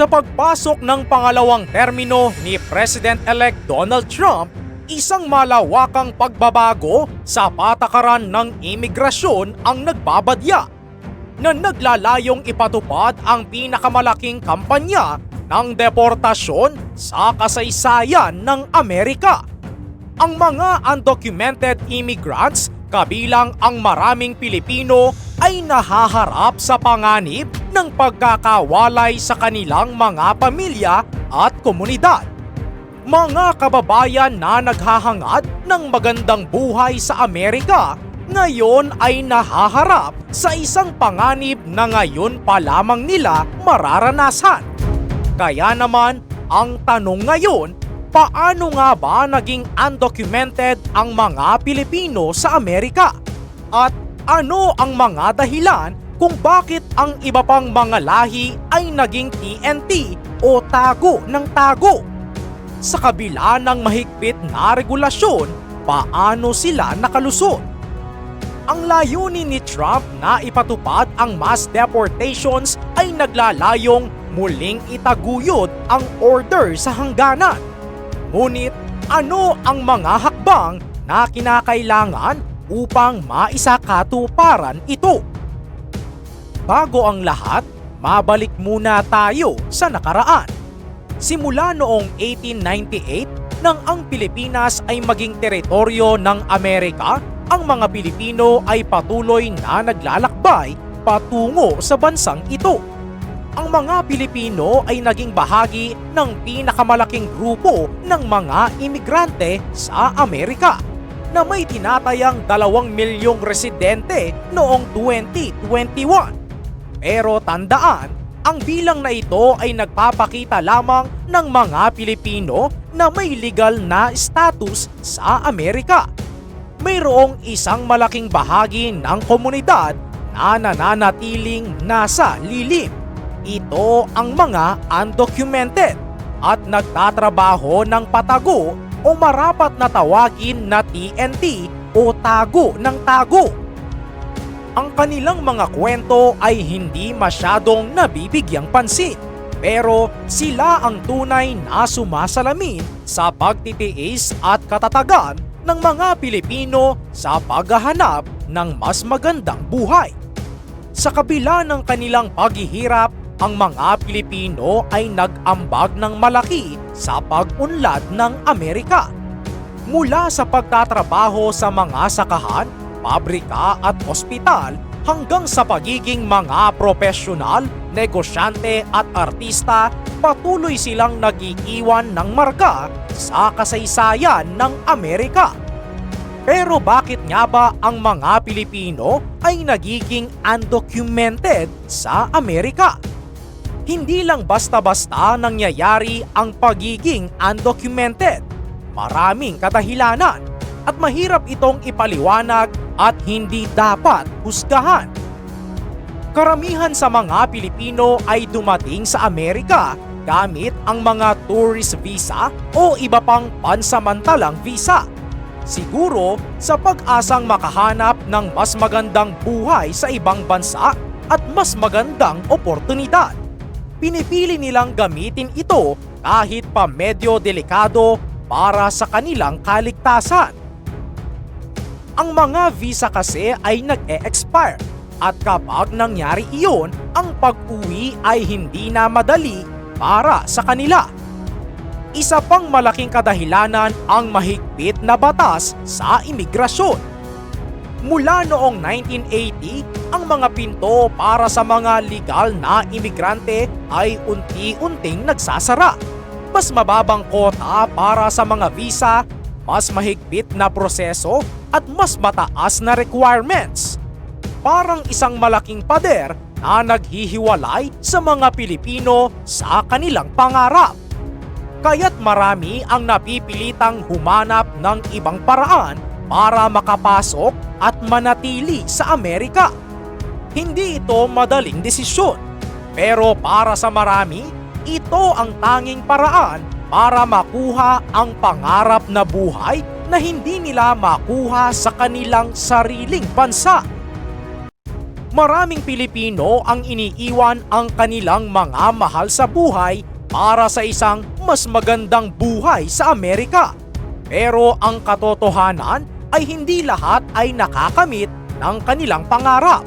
Sa pagpasok ng pangalawang termino ni President-elect Donald Trump, isang malawakang pagbabago sa patakaran ng imigrasyon ang nagbabadya na naglalayong ipatupad ang pinakamalaking kampanya ng deportasyon sa kasaysayan ng Amerika. Ang mga undocumented immigrants kabilang ang maraming Pilipino ay nahaharap sa panganib ng pagkakawalay sa kanilang mga pamilya at komunidad. Mga kababayan na naghahangad ng magandang buhay sa Amerika ngayon ay nahaharap sa isang panganib na ngayon pa lamang nila mararanasan. Kaya naman, ang tanong ngayon, paano nga ba naging undocumented ang mga Pilipino sa Amerika? At ano ang mga dahilan kung bakit ang iba pang mga lahi ay naging TNT o tago ng tago? Sa kabila ng mahigpit na regulasyon, paano sila nakalusot? Ang layunin ni Trump na ipatupad ang mass deportations ay naglalayong muling itaguyod ang order sa hangganan. Ngunit ano ang mga hakbang na kinakailangan upang maisakatuparan ito? Bago ang lahat, mabalik muna tayo sa nakaraan. Simula noong 1898 nang ang Pilipinas ay maging teritoryo ng Amerika, ang mga Pilipino ay patuloy na naglalakbay patungo sa bansang ito. Ang mga Pilipino ay naging bahagi ng pinakamalaking grupo ng mga imigrante sa Amerika na may tinatayang dalawang milyong residente noong 2021. Pero tandaan, ang bilang na ito ay nagpapakita lamang ng mga Pilipino na may legal na status sa Amerika. Mayroong isang malaking bahagi ng komunidad na nananatiling nasa lilim. Ito ang mga undocumented at nagtatrabaho ng patago o marapat na tawagin na TNT o tago ng tago ang kanilang mga kwento ay hindi masyadong nabibigyang pansin. Pero sila ang tunay na sumasalamin sa pagtitiis at katatagan ng mga Pilipino sa paghahanap ng mas magandang buhay. Sa kabila ng kanilang paghihirap, ang mga Pilipino ay nag-ambag ng malaki sa pag-unlad ng Amerika. Mula sa pagtatrabaho sa mga sakahan, pabrika at ospital hanggang sa pagiging mga profesional, negosyante at artista, patuloy silang nagiiwan ng marka sa kasaysayan ng Amerika. Pero bakit nga ba ang mga Pilipino ay nagiging undocumented sa Amerika? Hindi lang basta-basta nangyayari ang pagiging undocumented. Maraming kadahilanan at mahirap itong ipaliwanag at hindi dapat husgahan. Karamihan sa mga Pilipino ay dumating sa Amerika gamit ang mga tourist visa o iba pang pansamantalang visa. Siguro sa pag-asang makahanap ng mas magandang buhay sa ibang bansa at mas magandang oportunidad. Pinipili nilang gamitin ito kahit pa medyo delikado para sa kanilang kaligtasan. Ang mga visa kasi ay nag-e-expire at kapag nangyari iyon, ang pag-uwi ay hindi na madali para sa kanila. Isa pang malaking kadahilanan ang mahigpit na batas sa imigrasyon. Mula noong 1980, ang mga pinto para sa mga legal na imigrante ay unti-unting nagsasara. Mas mababang kota para sa mga visa, mas mahigpit na proseso at mas mataas na requirements. Parang isang malaking pader na naghihiwalay sa mga Pilipino sa kanilang pangarap. Kaya't marami ang napipilitang humanap ng ibang paraan para makapasok at manatili sa Amerika. Hindi ito madaling desisyon. Pero para sa marami, ito ang tanging paraan para makuha ang pangarap na buhay na hindi nila makuha sa kanilang sariling bansa. Maraming Pilipino ang iniiwan ang kanilang mga mahal sa buhay para sa isang mas magandang buhay sa Amerika. Pero ang katotohanan ay hindi lahat ay nakakamit ng kanilang pangarap.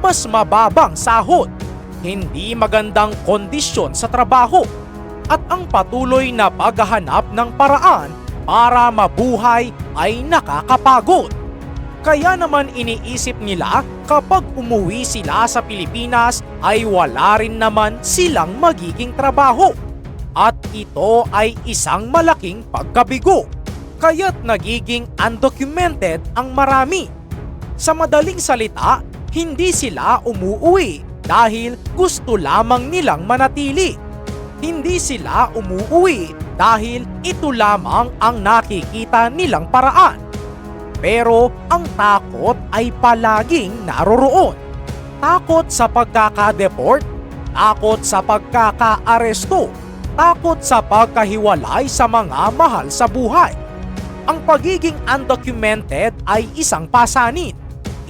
Mas mababang sahod, hindi magandang kondisyon sa trabaho, at ang patuloy na paghahanap ng paraan para mabuhay ay nakakapagod. Kaya naman iniisip nila kapag umuwi sila sa Pilipinas ay wala rin naman silang magiging trabaho. At ito ay isang malaking pagkabigo. Kaya't nagiging undocumented ang marami. Sa madaling salita, hindi sila umuuwi dahil gusto lamang nilang manatili. Hindi sila umuuwi dahil ito lamang ang nakikita nilang paraan. Pero ang takot ay palaging naroroon. Takot sa pagkakadeport, takot sa pagkakaaresto, takot sa pagkahiwalay sa mga mahal sa buhay. Ang pagiging undocumented ay isang pasanin,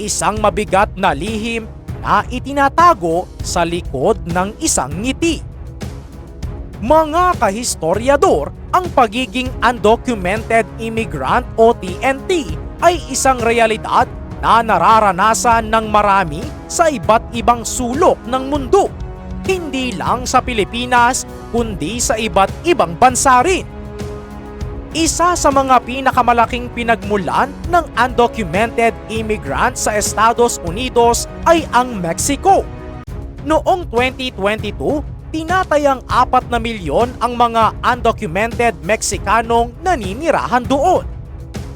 isang mabigat na lihim na itinatago sa likod ng isang ngiti. Mga kahistoryador, ang pagiging undocumented immigrant o TNT ay isang realidad na nararanasan ng marami sa iba't ibang sulok ng mundo. Hindi lang sa Pilipinas, kundi sa iba't ibang bansa rin. Isa sa mga pinakamalaking pinagmulan ng undocumented immigrant sa Estados Unidos ay ang Mexico. Noong 2022, tinatayang 4 na milyon ang mga undocumented Mexikanong naninirahan doon.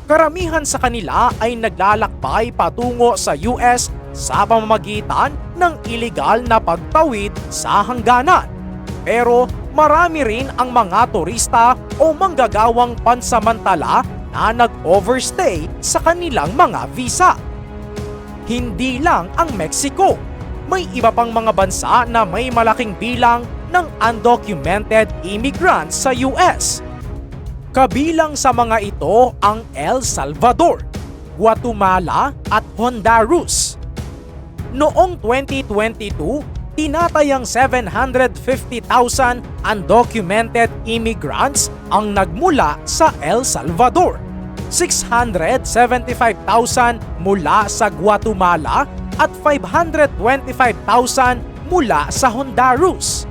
Karamihan sa kanila ay naglalakbay patungo sa US sa pamamagitan ng iligal na pagtawid sa hangganan. Pero marami rin ang mga turista o manggagawang pansamantala na nag-overstay sa kanilang mga visa. Hindi lang ang Mexico. May iba pang mga bansa na may malaking bilang ng undocumented immigrants sa US. Kabilang sa mga ito ang El Salvador, Guatemala at Honduras. Noong 2022, tinatayang 750,000 undocumented immigrants ang nagmula sa El Salvador. 675,000 mula sa Guatemala at 525,000 mula sa Honduras.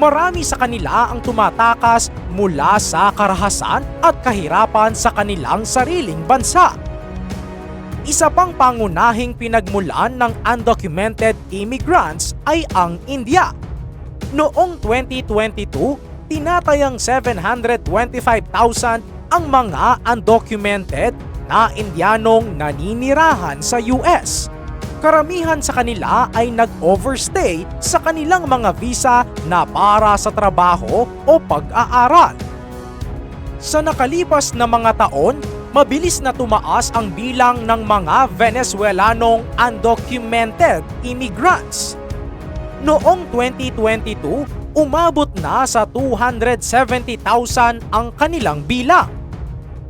Marami sa kanila ang tumatakas mula sa karahasan at kahirapan sa kanilang sariling bansa. Isa pang pangunahing pinagmulan ng undocumented immigrants ay ang India. Noong 2022, tinatayang 725,000 ang mga undocumented na Indianong naninirahan sa US. Karamihan sa kanila ay nag-overstay sa kanilang mga visa na para sa trabaho o pag-aaral. Sa nakalipas na mga taon, mabilis na tumaas ang bilang ng mga Venezuelanong undocumented immigrants. Noong 2022, umabot na sa 270,000 ang kanilang bilang.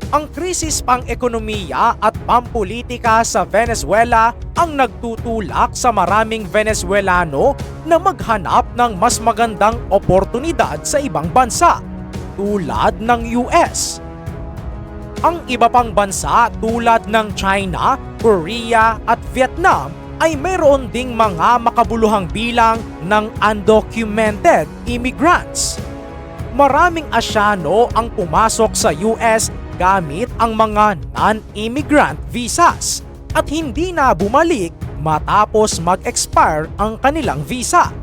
Ang krisis pang-ekonomiya at pampolitika sa Venezuela ang nagtutulak sa maraming Venezuelano na maghanap ng mas magandang oportunidad sa ibang bansa, tulad ng US. Ang iba pang bansa tulad ng China, Korea at Vietnam ay mayroon ding mga makabuluhang bilang ng undocumented immigrants. Maraming Asyano ang pumasok sa US gamit ang mga non-immigrant visas at hindi na bumalik matapos mag-expire ang kanilang visa.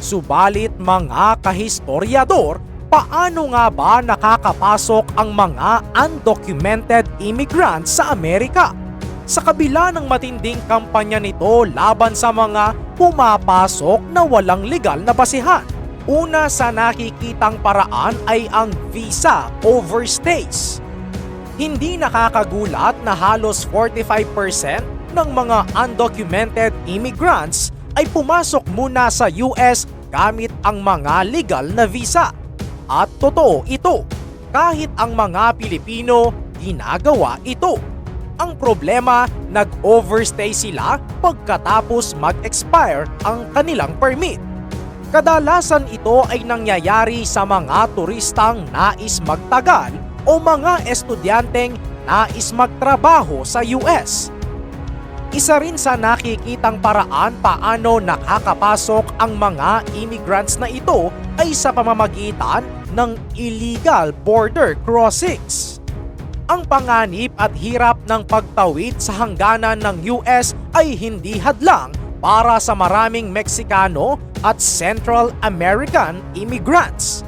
Subalit mga kahistoryador, paano nga ba nakakapasok ang mga undocumented immigrants sa Amerika? Sa kabila ng matinding kampanya nito laban sa mga pumapasok na walang legal na basihan. Una sa nakikitang paraan ay ang visa overstays. Hindi nakakagulat na halos 45% ng mga undocumented immigrants ay pumasok muna sa US gamit ang mga legal na visa. At totoo ito, kahit ang mga Pilipino ginagawa ito. Ang problema, nag-overstay sila pagkatapos mag-expire ang kanilang permit. Kadalasan ito ay nangyayari sa mga turistang nais magtagal o mga estudyanteng nais magtrabaho sa US. Isa rin sa nakikitang paraan paano nakakapasok ang mga immigrants na ito ay sa pamamagitan ng illegal border crossings. Ang panganib at hirap ng pagtawid sa hangganan ng US ay hindi hadlang para sa maraming Meksikano at Central American immigrants.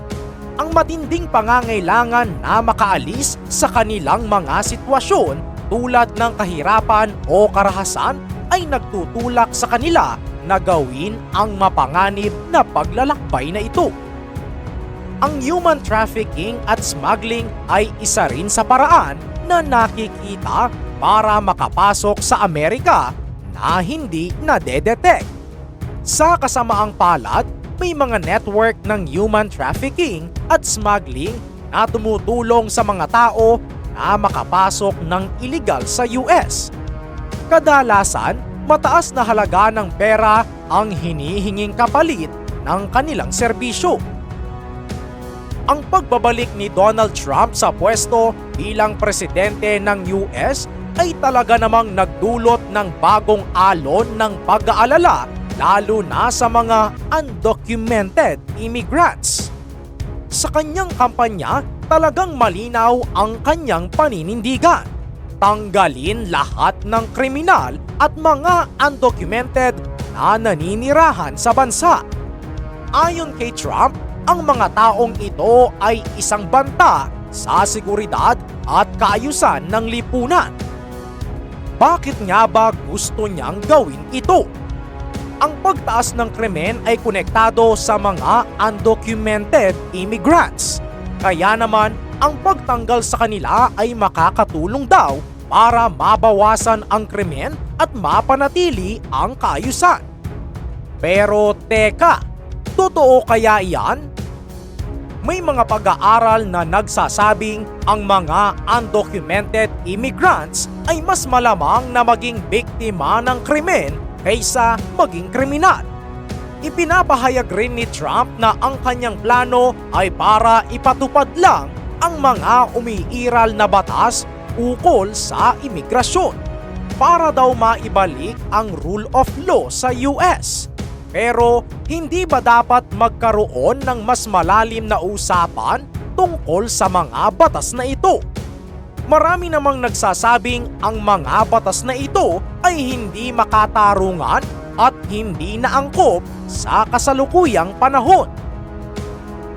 Ang matinding pangangailangan na makaalis sa kanilang mga sitwasyon tulad ng kahirapan o karahasan ay nagtutulak sa kanila na gawin ang mapanganib na paglalakbay na ito. Ang human trafficking at smuggling ay isa rin sa paraan na nakikita para makapasok sa Amerika na hindi nadedetect. Sa kasamaang palad, may mga network ng human trafficking at smuggling na tumutulong sa mga tao na makapasok ng illegal sa US. Kadalasan, mataas na halaga ng pera ang hinihinging kapalit ng kanilang serbisyo. Ang pagbabalik ni Donald Trump sa pwesto bilang presidente ng US ay talaga namang nagdulot ng bagong alon ng pag-aalala lalo na sa mga undocumented immigrants. Sa kanyang kampanya, talagang malinaw ang kanyang paninindigan. Tanggalin lahat ng kriminal at mga undocumented na naninirahan sa bansa. Ayon kay Trump, ang mga taong ito ay isang banta sa seguridad at kaayusan ng lipunan. Bakit nga ba gusto niyang gawin ito? Ang pagtaas ng krimen ay konektado sa mga undocumented immigrants. Kaya naman, ang pagtanggal sa kanila ay makakatulong daw para mabawasan ang krimen at mapanatili ang kaayusan. Pero teka, totoo kaya iyan? May mga pag-aaral na nagsasabing ang mga undocumented immigrants ay mas malamang na maging biktima ng krimen kaysa maging kriminal. Ipinapahayag rin ni Trump na ang kanyang plano ay para ipatupad lang ang mga umiiral na batas ukol sa imigrasyon para daw maibalik ang rule of law sa US. Pero hindi ba dapat magkaroon ng mas malalim na usapan tungkol sa mga batas na ito? Marami namang nagsasabing ang mga batas na ito ay hindi makatarungan at hindi naangkop sa kasalukuyang panahon.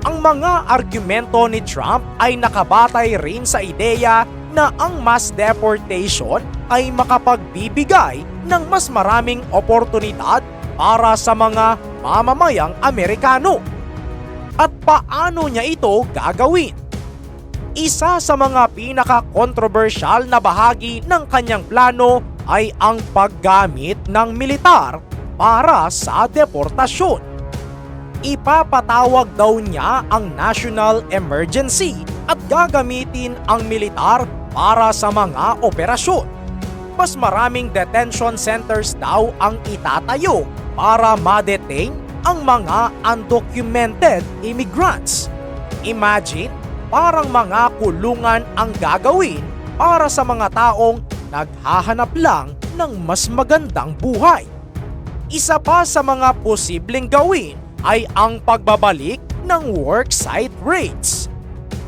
Ang mga argumento ni Trump ay nakabatay rin sa ideya na ang mass deportation ay makapagbibigay ng mas maraming oportunidad para sa mga mamamayang Amerikano. At paano niya ito gagawin? Isa sa mga pinaka-controversial na bahagi ng kanyang plano ay ang paggamit ng militar para sa deportasyon. Ipapatawag daw niya ang national emergency at gagamitin ang militar para sa mga operasyon. Mas maraming detention centers daw ang itatayo para ma-detain ang mga undocumented immigrants. Imagine, parang mga kulungan ang gagawin para sa mga taong naghahanap lang ng mas magandang buhay. Isa pa sa mga posibleng gawin ay ang pagbabalik ng worksite rates.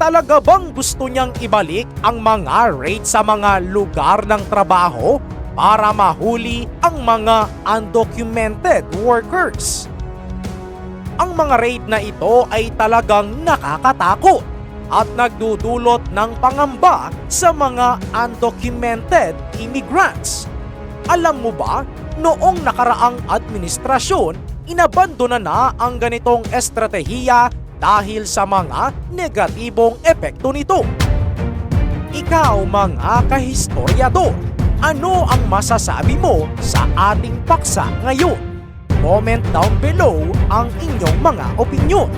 Talaga bang gusto niyang ibalik ang mga rates sa mga lugar ng trabaho para mahuli ang mga undocumented workers? Ang mga rate na ito ay talagang nakakatakot at nagdudulot ng pangamba sa mga undocumented immigrants. Alam mo ba, noong nakaraang administrasyon, inabandona na ang ganitong estratehiya dahil sa mga negatibong epekto nito. Ikaw mga kahistoryador, ano ang masasabi mo sa ating paksa ngayon? Comment down below ang inyong mga opinyon.